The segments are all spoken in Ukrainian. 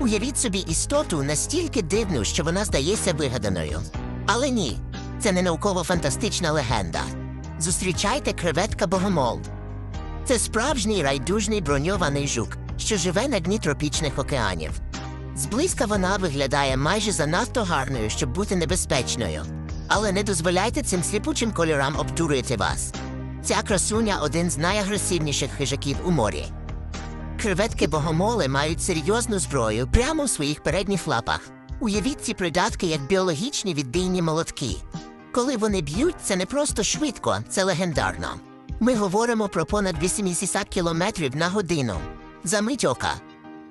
Уявіть собі істоту настільки дивну, що вона здається вигаданою. Але ні, це не науково-фантастична легенда. Зустрічайте креветка богомол. Це справжній райдужний броньований жук, що живе на дні тропічних океанів. Зблизька вона виглядає майже занадто гарною, щоб бути небезпечною. Але не дозволяйте цим сліпучим кольорам обдурити вас. Ця красуня один з найагресивніших хижаків у морі. Креветки богомоли мають серйозну зброю прямо у своїх передніх лапах. Уявіть ці придатки як біологічні відбійні молотки. Коли вони б'ють, це не просто швидко, це легендарно. Ми говоримо про понад 80 кілометрів на годину. За мить ока.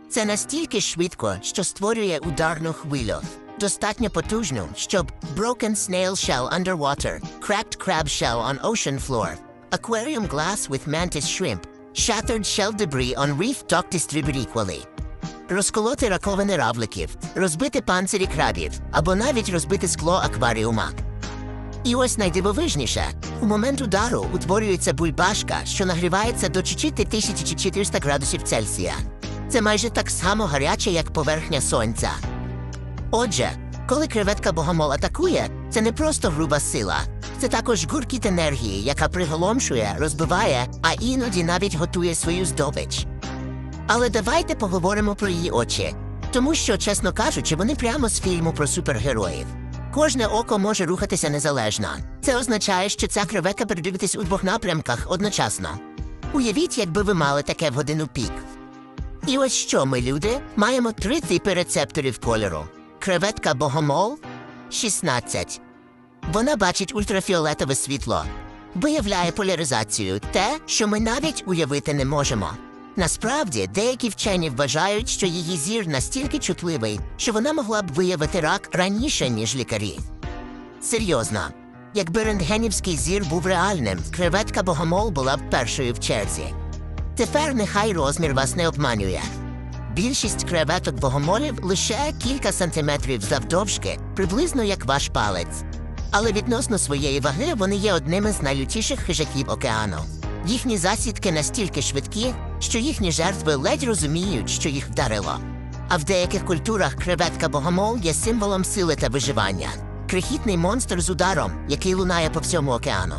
Це настільки швидко, що створює ударну хвилю. Достатньо потужну, щоб broken snail shell underwater, cracked crab shell on ocean floor, aquarium glass with mantis shrimp, shattered shell debris on reef dock distribute equally. Розколоти раковини равликів, розбити панцирі крабів або навіть розбити скло акваріума. І ось найдивовижніше, у момент удару утворюється бульбашка, що нагрівається до 4400 градусів Цельсія. Це майже так само гаряче, як поверхня сонця. Отже, коли креветка богомол атакує, це не просто груба сила, це також гуркіт енергії, яка приголомшує, розбиває, а іноді навіть готує свою здобич. Але давайте поговоримо про її очі, тому що, чесно кажучи, вони прямо з фільму про супергероїв. Кожне око може рухатися незалежно. Це означає, що ця креветка передивитись у двох напрямках одночасно. Уявіть, якби ви мали таке в годину пік. І ось що ми, люди, маємо три типи рецепторів кольору: креветка богомол 16. Вона бачить ультрафіолетове світло, виявляє поляризацію, те, що ми навіть уявити не можемо. Насправді, деякі вчені вважають, що її зір настільки чутливий, що вона могла б виявити рак раніше, ніж лікарі. Серйозно, якби рентгенівський зір був реальним, креветка богомол була б першою в черзі. Тепер нехай розмір вас не обманює. Більшість креветок богомолів лише кілька сантиметрів завдовжки, приблизно як ваш палець. Але відносно своєї ваги вони є одними з найлютіших хижаків океану. Їхні засідки настільки швидкі, що їхні жертви ледь розуміють, що їх вдарило. А в деяких культурах креветка богомол є символом сили та виживання. Крихітний монстр з ударом, який лунає по всьому океану.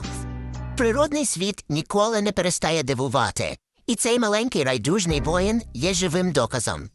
Природний світ ніколи не перестає дивувати, і цей маленький райдужний воїн є живим доказом.